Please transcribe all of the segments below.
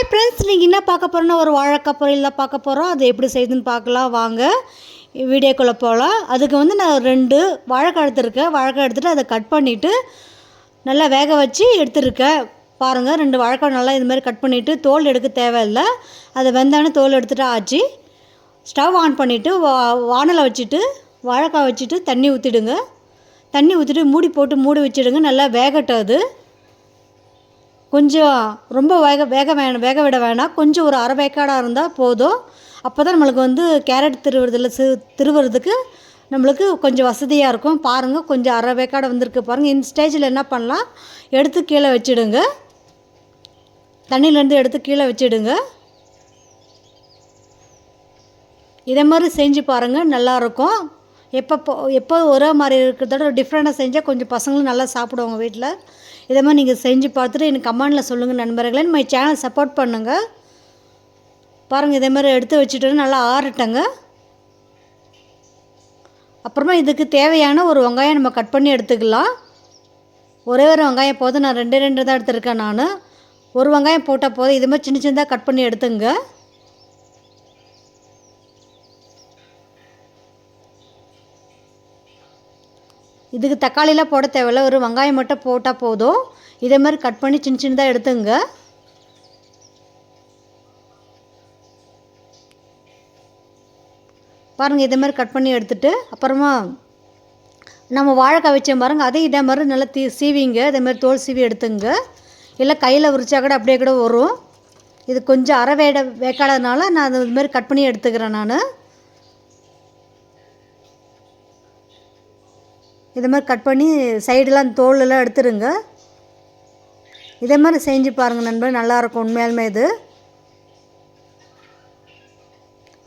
Hi friends நீங்கள் என்ன பார்க்க போகிறோன்னா ஒரு வாழைக்காய் பொரியல் தான் பார்க்க போகிறோம் அது எப்படி செய்யுதுன்னு பார்க்கலாம். வாங்க. வீடியோக்குள்ளே போகலாம் அதுக்கு வந்து நான் ரெண்டு வாழைக்காய் எடுத்துருக்கேன். வாழைக்காய் எடுத்துகிட்டு அதை கட் பண்ணிவிட்டு நல்லா வேக வச்சு எடுத்துருக்கேன். பாருங்கள் ரெண்டு வாழைக்காய் நல்லா இது மாதிரி கட் பண்ணிவிட்டு தோல் எடுக்க தேவையில்லை. அதை வெந்தானே தோல் எடுத்துகிட்டு ஆச்சு. ஸ்டவ் ஆன் பண்ணிவிட்டு வா வானலை வச்சுட்டு வாழைக்காய் வச்சுட்டு தண்ணி ஊற்றிடுங்க தண்ணி ஊற்றிட்டு மூடி போட்டு மூடி வச்சிடுங்க. நல்லா வேகட்டும் அது. கொஞ்சம் ரொம்ப வேக வேக வேணும் வேக விட வேணாம். கொஞ்சம் ஒரு அரை வேக்காடாக இருந்தால் போதும். அப்போ தான் நம்மளுக்கு வந்து கேரட் திருவுறதில் சி திருவுறதுக்கு நம்மளுக்கு கொஞ்சம் வசதியாக இருக்கும். பாருங்கள் கொஞ்சம் அரை வேக்காடை வந்திருக்கு பாருங்கள் இந்த ஸ்டேஜில் என்ன பண்ணலாம்? எடுத்து கீழே வச்சிடுங்க. தண்ணியிலேருந்து எடுத்து கீழே வச்சிடுங்க. இதே மாதிரி செஞ்சு பாருங்கள் நல்லாயிருக்கும் எப்போ எப்போ ஒரே மாதிரி இருக்கிறதோட டிஃப்ரெண்ட்டாக செஞ்சால் கொஞ்சம் பசங்களும் நல்லா சாப்பிடுவாங்க வீட்டில் இதே மாதிரி நீங்கள் செஞ்சு பார்த்துட்டு எனக்கு கமெண்டில் சொல்லுங்கள் நண்பர்களே. மை சேனல் சப்போர்ட் பண்ணுங்கள் பாருங்கள் இதே மாதிரி எடுத்து வச்சுட்டு நல்லா ஆறட்டங்க. அப்புறமா இதுக்கு தேவையான ஒரு வெங்காயம் நம்ம கட் பண்ணி எடுத்துக்கலாம். ஒரே ஒரு வெங்காயம் போதும். நான் ரெண்டு ரெண்டு தான் எடுத்திருக்கேன் நான். ஒரு வெங்காயம் போட்டால் போதும். இது மாதிரி சின்ன சின்னதாக கட் பண்ணி எடுத்துங்க. இதுக்கு தக்காளிலாம் போட தேவையில்ல. ஒரு வெங்காயம் மட்டும் போட்டால் போதும். இதே மாதிரி கட் பண்ணி சின்ன சின்னதாக எடுத்துங்க. பாருங்கள் இதே மாதிரி கட் பண்ணி எடுத்துட்டு அப்புறமா நம்ம வாழைக்காய் வச்ச பாருங்கள் அதே இதே மாதிரி நல்லா தீ சீவிங்க. இதே மாதிரி தோல் சீவி எடுத்துங்க. இல்லை கையில் உரிச்சா கூட அப்படியே கூட வரும். இது கொஞ்சம் அரை வேட வேக்காடனால நான் அது இது மாதிரி கட் பண்ணி எடுத்துக்கிறேன் நான். இதை மாதிரி கட் பண்ணி சைடெலாம் தோலெல்லாம் எடுத்துருங்க. இதே மாதிரி செஞ்சு பாருங்கள் நண்பர் நல்லாயிருக்கும் உண்மையாலுமே இது.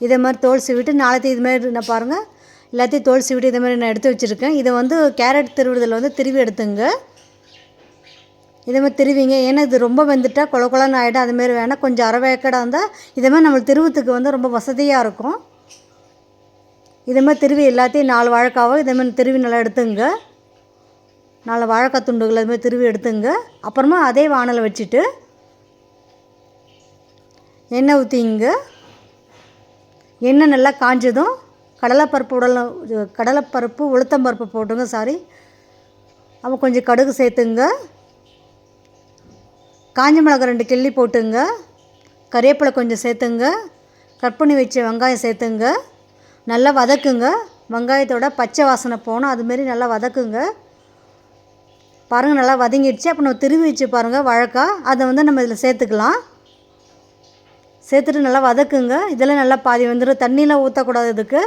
இதே மாதிரி தோல் சீவிட்டு நாளைக்கு இது மாதிரி நான் பாருங்கள் எல்லாத்தையும் தோல் சீவிட்டு இதே மாதிரி நான் எடுத்து வச்சுருக்கேன். இதை வந்து கேரட் திருவிடுதல் வந்து திருவி எடுத்துங்க. இதே மாதிரி திருவிங்க ஏன்னா இது ரொம்ப வெந்துட்டால் கொல கொலன்னு ஆகிடும் அதுமாரி வேணால் கொஞ்சம் அரை வேக்கடாக இருந்தால் இதே மாதிரி நம்மளுக்கு திருவத்துக்கு வந்து ரொம்ப வசதியாக இருக்கும். இதே மாதிரி திருவி எல்லாத்தையும் நாலு வாழைக்காவோ இதே மாதிரி திருவி நல்லா எடுத்துங்க. நாலு வாழைக்காய் துண்டுகள் அது மாதிரி திருவி எடுத்துங்க. அப்புறமா அதே வானலை வச்சுட்டு எண்ணெய் ஊற்றிங்க எண்ணெய் நல்லா காஞ்சதும் கடலைப்பருப்பு உடல் கடலைப்பருப்பு உளுத்தம்பருப்பு போட்டுங்க சாரி அப்போ கொஞ்சம் கடுகு சேர்த்துங்க. காஞ்ச மிளகாய் ரெண்டு கிள்ளி போட்டுங்க. கறிவேப்பிலை கொஞ்சம் சேர்த்துங்க. கட் பண்ணி வச்ச வெங்காயம் சேர்த்துங்க. நல்லா வதக்குங்க. வெங்காயத்தோட பச்சை வாசனை போகணும். அதுமாரி நல்லா வதக்குங்க. பாருங்கள் நல்லா வதங்கிடுச்சு. அப்போ நம்ம திருவி வச்சு பாருங்கள் வழக்காக அதை வந்து நம்ம இதில் சேர்த்துக்கலாம். சேர்த்துட்டு நல்லா வதக்குங்க. இதெல்லாம் நல்லா பாதி வந்துடும் தண்ணியெலாம் ஊற்றக்கூடாது இதுக்கு.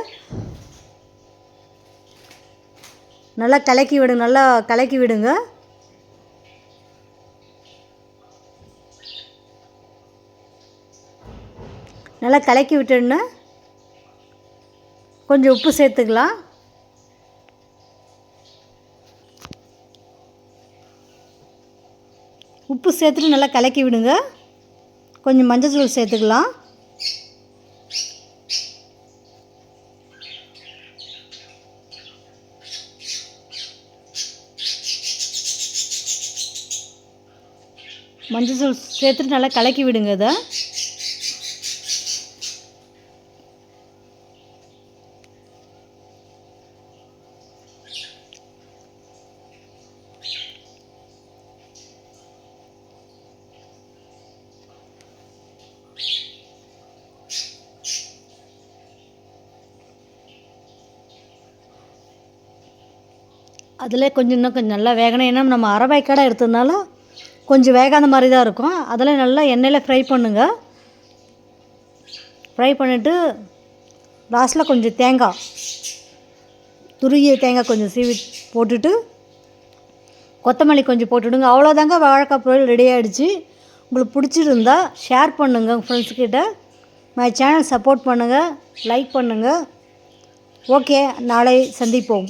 நல்லா கலக்கி விடுங்க. நல்லா கலக்கி விடுங்க. நல்லா கலக்கி விட்டுன்னு கொஞ்சம் உப்பு சேர்த்துக்கலாம். உப்பு சேர்த்துட்டு நல்லா கலக்கி விடுங்க. கொஞ்சம் மஞ்சள்தூள் சேர்த்துக்கலாம். மஞ்சள் தூள் சேர்த்துட்டு நல்லா கலக்கி விடுங்க இதை. அதில் கொஞ்சம் இன்னும் கொஞ்சம் நல்லா வேகணும். ஏன்னா நம்ம அரை எடுத்ததுனால கொஞ்சம் வேகாத மாதிரி தான் இருக்கும். அதில் நல்லா எண்ணெயில் ஃப்ரை பண்ணுங்க. ஃப்ரை பண்ணிவிட்டு லாஸ்ட்டில் கொஞ்சம் தேங்காய் துருகிய தேங்காய் கொஞ்சம் சீவி போட்டுட்டு கொத்தமல்லி கொஞ்சம் போட்டுவிடுங்க அவ்வளோதாங்க வாழைக்காய் பொரியல் ரெடி ஆகிடுச்சு உங்களுக்கு பிடிச்சிருந்தா ஷேர் பண்ணுங்கள் உங்கள் ஃப்ரெண்ட்ஸ்கிட்ட மை சேனல் சப்போர்ட் பண்ணுங்கள் லைக் பண்ணுங்கள் ஓகே நாளை சந்திப்போம்.